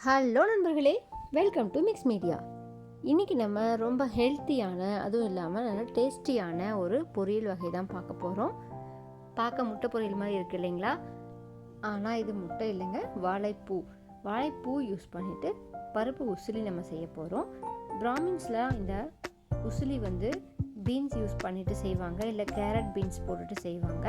Hello நண்பர்களே welcome to mix media இன்றைக்கி நம்ம ரொம்ப ஹெல்த்தியான அதுவும் இல்லாமல் நல்ல டேஸ்டியான ஒரு பொரியல் வகை தான் பார்க்க போகிறோம் பார்க்க முட்டை பொரியல் மாதிரி இருக்குது இல்லைங்களா? ஆனால் இது முட்டை இல்லைங்க வாழைப்பூ. வாழைப்பூ யூஸ் பண்ணிவிட்டு பருப்பு உசிலி நம்ம செய்ய போகிறோம் பிராமின்ஸில் இந்த உசிலி வந்து பீன்ஸ் யூஸ் பண்ணிவிட்டு செய்வாங்க இல்லை கேரட் பீன்ஸ் போட்டுட்டு செய்வாங்க.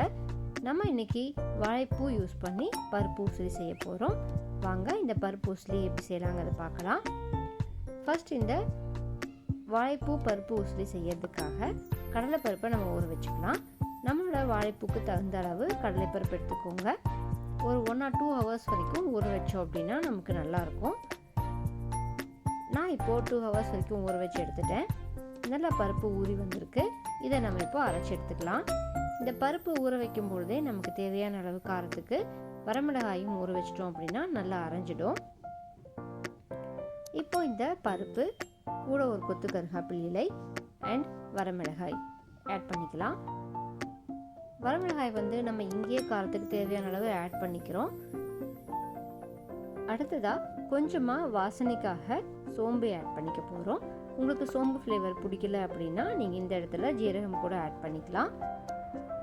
நம்ம இன்றைக்கி வாழைப்பூ யூஸ் பண்ணி பருப்பு உசிலி செய்ய போகிறோம் வாங்க இந்த பருப்பு உசிலி எப்படி செய்யலாங்கிறத பார்க்கலாம். ஃபஸ்ட் இந்த வாழைப்பூ பருப்பு உசிலி செய்யறதுக்காக கடலைப்பருப்பை நம்ம ஊற வச்சுக்கலாம். நம்மளோட வாழைப்பூக்கு தகுந்த அளவு கடலைப்பருப்பு எடுத்துக்கோங்க. ஒரு ஒன் ஆர் டூ ஹவர்ஸ் வரைக்கும் ஊற வச்சோம் அப்படின்னா நமக்கு நல்லாயிருக்கும். நான் இப்போது டூ ஹவர்ஸ் வரைக்கும் ஊற வச்சு எடுத்துட்டேன். நல்லா பருப்பு ஊறி வந்திருக்கு. இதை நம்ம இப்போ அரைச்சி எடுத்துக்கலாம். இந்த பருப்பு ஊற வைக்கும் பொழுதே நமக்கு தேவையான அளவு காரத்துக்கு வரமிளகாயும் ஊற வச்சிட்டோம் அப்படின்னா நல்லா அரைஞ்சிடும். இப்போ இந்த பருப்பு கூட ஒரு கொத்து கருகாப்பில் இலை அண்ட் வரமிளகாய் ஆட் பண்ணிக்கலாம். வரமிளகாய் வந்து நம்ம இங்கேயே காரத்துக்கு தேவையான அளவு ஆட் பண்ணிக்கிறோம். அடுத்ததாக கொஞ்சமாக வாசனைக்காக சோம்பு ஆட் பண்ணிக்க போகிறோம் உங்களுக்கு சோம்பு ஃப்ளேவர் பிடிக்கல அப்படின்னா நீங்கள் இந்த இடத்துல ஜீரகம் கூட ஆட் பண்ணிக்கலாம்.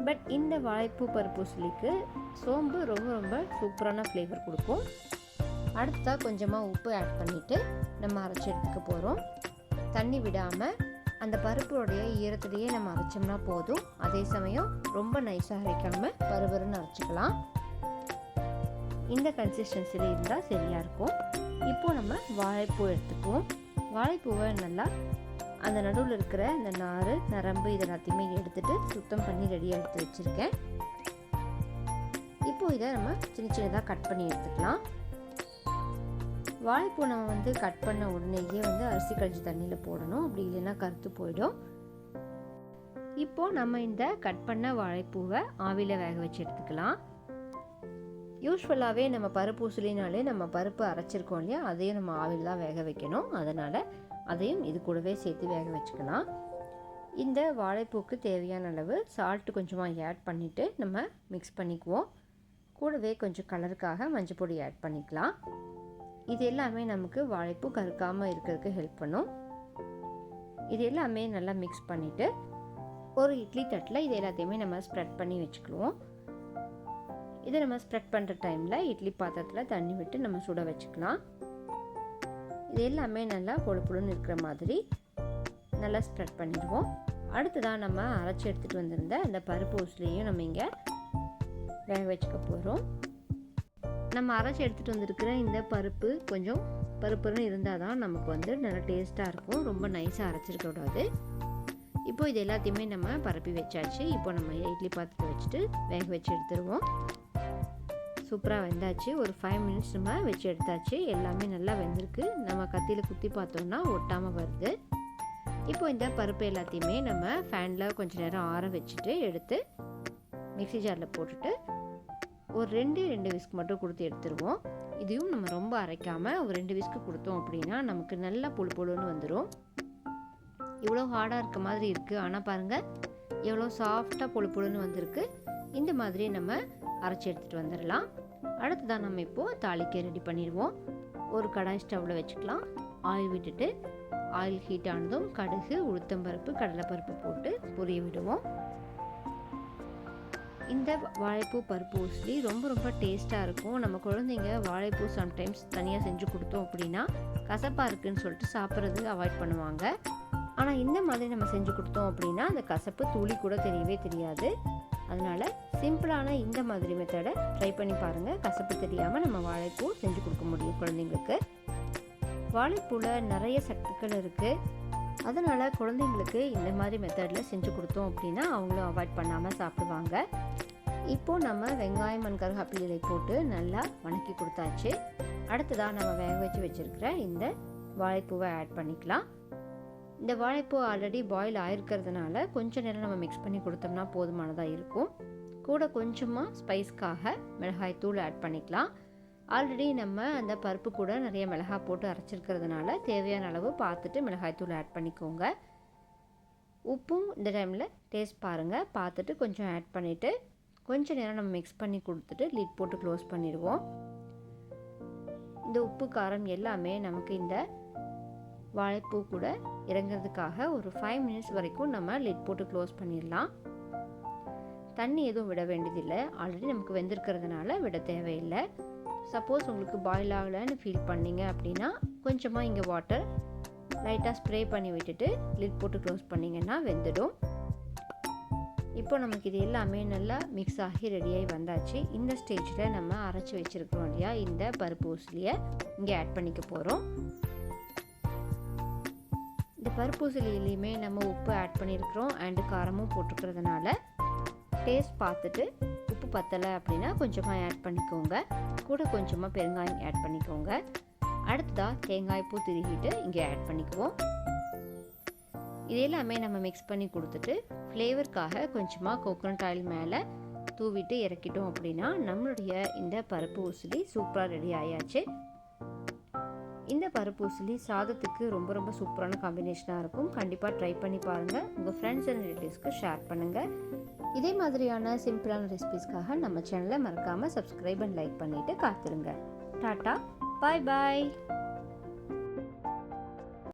பட் இந்த வாழைப்பூ பருப்பு சுளிக்கு சோம்பு ரொம்ப ரொம்ப சூப்பரான ஃப்ளேவர் கொடுக்கும். அடுத்ததாக கொஞ்சமாக உப்பு ஆட் பண்ணிவிட்டு நம்ம அரைச்சி எடுத்துக்க போகிறோம் தண்ணி விடாமல் அந்த பருப்புடைய ஈரத்துலேயே நம்ம அரைச்சோம்னா போதும். அதே சமயம் ரொம்ப நைஸாக அரைக்காமல் பருபருன்னு அரைச்சிக்கலாம். இந்த கன்சிஸ்டன்சியில் இருந்தால் சரியாக இருக்கும். இப்போது நம்ம வாழைப்பூ எடுத்துக்குவோம். வாழைப்பூவை நல்லா அந்த நடுவில் இருக்கிற இந்த நார் நரம்பு இது எல்லாத்தையுமே எடுத்துட்டு சுத்தம் பண்ணி ரெடியாக எடுத்து வச்சுருக்கேன். இப்போ இதை நம்ம சின்ன சின்னதாக கட் பண்ணி எடுத்துக்கலாம். வாழைப்பூ நம்ம வந்து கட் பண்ண உடனேயே வந்து அரிசி கழிச்சு தண்ணியில் போடணும். அப்படி இல்லைன்னா கருத்து போயிடும். இப்போது நம்ம இந்த கட் பண்ண வாழைப்பூவை ஆவியில் வேக வச்சு எடுத்துக்கலாம். யூஸ்வலாகவே நம்ம பருப்பு உசுலினாலே நம்ம பருப்பு அரைச்சிருக்கோம் இல்லையா? அதையும் நம்ம ஆவில் தான் வேக வைக்கணும். அதனால் அதையும் இது கூடவே சேர்த்து வேக வச்சுக்கலாம். இந்த வாழைப்பூக்கு தேவையான அளவு சால்ட்டு கொஞ்சமாக ஆட் பண்ணிவிட்டு நம்ம மிக்ஸ் பண்ணிக்குவோம். கூடவே கொஞ்சம் கலருக்காக மஞ்சள் பொடி ஆட் பண்ணிக்கலாம். இது எல்லாமே நமக்கு வாழைப்பூ கருக்காமல் இருக்கிறதுக்கு ஹெல்ப் பண்ணும். இது எல்லாமே நல்லா மிக்ஸ் பண்ணிவிட்டு ஒரு இட்லி தட்டில் இது எல்லாத்தையுமே நம்ம ஸ்ப்ரெட் பண்ணி வச்சுக்குவோம் இதை நம்ம ஸ்ப்ரெட் பண்ணுற டைமில் இட்லி பாத்திரத்தில் தண்ணி விட்டு நம்ம சுட வச்சுக்கலாம். இது எல்லாமே நல்லா பொழு பொழுன்னு இருக்கிற மாதிரி நல்லா ஸ்ப்ரெட் பண்ணிடுவோம். அடுத்ததாக நம்ம அரைச்சி எடுத்துகிட்டு வந்திருந்த அந்த பருப்பு ஊசிலையும் நம்ம இங்கே வேக வச்சுக்க போகிறோம் நம்ம அரைச்சி எடுத்துகிட்டு வந்திருக்கிற இந்த பருப்பு கொஞ்சம் பருப்புன்னு இருந்தால் தான் நமக்கு வந்து நல்லா டேஸ்ட்டாக இருக்கும். ரொம்ப நைஸாக அரைச்சிருக்க கூடாது. இப்போ இது எல்லாத்தையுமே நம்ம பரப்பி வச்சாச்சு. இப்போ நம்ம இட்லி பாத்திரத்தை வச்சுட்டு வேக வச்சு எடுத்துருவோம். சூப்பராக வெந்தாச்சு. ஒரு ஃபைவ் மினிட்ஸ் நம்ம வச்சு எடுத்தாச்சு. எல்லாமே நல்லா வெந்திருக்கு. நம்ம கத்தியில் குத்தி பார்த்தோம்னா ஒட்டாமல் வருது. இப்போ இந்த பருப்பு எல்லாத்தையுமே நம்ம ஃபேனில் கொஞ்சம் நேரம் ஆற வச்சுட்டு எடுத்து மிக்சி ஜாரில் போட்டுட்டு ஒரு ரெண்டு ரெண்டு விஸ்க் மட்டும் கொடுத்து எடுத்துருவோம். இதையும் நம்ம ரொம்ப அரைக்காமல் ஒரு ரெண்டு விஸ்க்கு கொடுத்தோம் அப்படின்னா நமக்கு நல்லா புழு புழுன்னு வந்துடும் இவ்வளோ ஹார்டாக இருக்க மாதிரி இருக்குது ஆனால் பாருங்கள் எவ்வளோ சாஃப்டாக புழு புழுன்னு வந்திருக்கு. இந்த மாதிரி நம்ம அரைச்சி எடுத்துகிட்டு வந்துடலாம் அடுத்ததான் நம்ம இப்போது தாளிக்க ரெடி பண்ணிடுவோம். ஒரு கடாய் ஸ்டவ்வில் வச்சுக்கலாம். ஆயில் விட்டுட்டு ஆயில் ஹீட் ஆனதும் கடுகு உளுத்தம்பருப்பு கடலைப்பருப்பு போட்டு பொரிய விடுவோம். இந்த வாழைப்பூ பருப்பு ஊசி ரொம்ப ரொம்ப டேஸ்ட்டாக இருக்கும். நம்ம குழந்தைங்க வாழைப்பூ சம்டைம்ஸ் தனியாக செஞ்சு கொடுத்தோம் அப்படின்னா கசப்பாக இருக்குன்னு சொல்லிட்டு சாப்பிட்றது அவாய்ட் பண்ணுவாங்க. ஆனால் இந்த மாதிரி நம்ம செஞ்சு கொடுத்தோம் அப்படின்னா அந்த கசப்பு துளி கூட தெரியவே தெரியாது. அதனால் சிம்பிளான இந்த மாதிரி மெத்தடை ட்ரை பண்ணி பாருங்கள் கசப்பு தெரியாமல் நம்ம வாழைப்பூ செஞ்சு கொடுக்க முடியும் குழந்தைங்களுக்கு. வாழைப்பூவில் நிறைய சத்துக்கள் இருக்குது அதனால் குழந்தைங்களுக்கு இந்த மாதிரி மெத்தடில் செஞ்சு கொடுத்தோம் அப்படின்னா அவங்களும் அவாய்ட் பண்ணாமல் சாப்பிடுவாங்க. இப்போது நம்ம வெங்காயம் மண் கருகாப்பில் இலை போட்டு நல்லா வணக்கி கொடுத்தாச்சு. அடுத்ததாக நம்ம வேக வச்சு வச்சுருக்கிற இந்த வாழைப்பூவை ஆட் பண்ணிக்கலாம். இந்த வாழைப்பூ ஆல்ரெடி பாயில் ஆயிருக்கிறதுனால கொஞ்சம் நேரம் நம்ம மிக்ஸ் பண்ணி கொடுத்தோம்னா போதுமானதாக இருக்கும். கூட கொஞ்சமாக ஸ்பைஸ்க்காக மிளகாய் தூள் ஆட் பண்ணிக்கலாம். ஆல்ரெடி நம்ம அந்த பருப்பு கூட நிறைய மிளகாய் போட்டு அரைச்சிருக்கிறதுனால தேவையான அளவு பார்த்துட்டு மிளகாய் தூள் ஆட் பண்ணிக்கோங்க. உப்பும் இந்த டைமில் டேஸ்ட் பாருங்கள் பார்த்துட்டு கொஞ்சம் ஆட் பண்ணிவிட்டு கொஞ்சம் நேரம் நம்ம மிக்ஸ் பண்ணி கொடுத்துட்டு லிட் போட்டு க்ளோஸ் பண்ணிடுவோம். இந்த உப்பு காரம் எல்லாமே நமக்கு இந்த வாழைப்பூ கூட இறங்குறதுக்காக ஒரு ஃபைவ் மினிட்ஸ் வரைக்கும் நம்ம லிட் போட்டு க்ளோஸ் பண்ணிடலாம். தண்ணி எதுவும் விட வேண்டியதில்லை. ஆல்ரெடி நமக்கு வெந்திருக்கிறதுனால விட தேவையில்லை. சப்போஸ் உங்களுக்கு பாயில் ஆகலைன்னு ஃபீல் பண்ணீங்க அப்படின்னா கொஞ்சமாக இங்கே வாட்டர் லைட்டாக ஸ்ப்ரே பண்ணி விட்டுட்டு லிட் போட்டு க்ளோஸ் பண்ணிங்கன்னா வெந்துடும். இப்போ நமக்கு இது எல்லாமே நல்லா மிக்ஸ் ஆகி ரெடியாகி வந்தாச்சு. இந்த ஸ்டேஜில் நம்ம அரைச்சி வச்சுருக்கிறோம் இல்லையா? இந்த பருப்பு ஊசிலியை இங்கே ஆட் பண்ணிக்க போகிறோம் இந்த பருப்பு ஊசிலியிலையுமே நம்ம உப்பு ஆட் பண்ணியிருக்கிறோம் அண்டு காரமும் போட்டிருக்கிறதுனால டேஸ்ட் பார்த்துட்டு உப்பு பத்தலை அப்படின்னா கொஞ்சமாக ஆட் பண்ணிக்கோங்க. கூட கொஞ்சமாக பெருங்காயம் ஆட் பண்ணிக்கோங்க. அடுத்ததாக தேங்காய் பூ திருகிட்டு இங்கே ஆட் பண்ணிக்குவோம். இது எல்லாமே நம்ம மிக்ஸ் பண்ணி கொடுத்துட்டு ஃப்ளேவருக்காக கொஞ்சமாக கோகோனட் ஆயில் மேலே தூவிட்டு இறக்கிட்டோம் அப்படின்னா நம்மளுடைய இந்த பருப்பு உசிலி சூப்பராக ரெடி ஆயாச்சு. இந்த பருப்பு உசிலி சாதத்துக்கு ரொம்ப ரொம்ப சூப்பரான காம்பினேஷனாக இருக்கும். கண்டிப்பாக ட்ரை பண்ணி பாருங்கள் உங்கள் ஃப்ரெண்ட்ஸ் அண்ட் ரிலேட்டிவ்ஸ்க்கு ஷேர் பண்ணுங்கள் இதே மாதிரியான சிம்பிளான ரெசிபிஸ்க்காக நம்ம சேனலை மறக்காமல் சப்ஸ்கிரைப் அண்ட் லைக் பண்ணிவிட்டு காத்துருங்க. டாட்டா. பாய் பாய்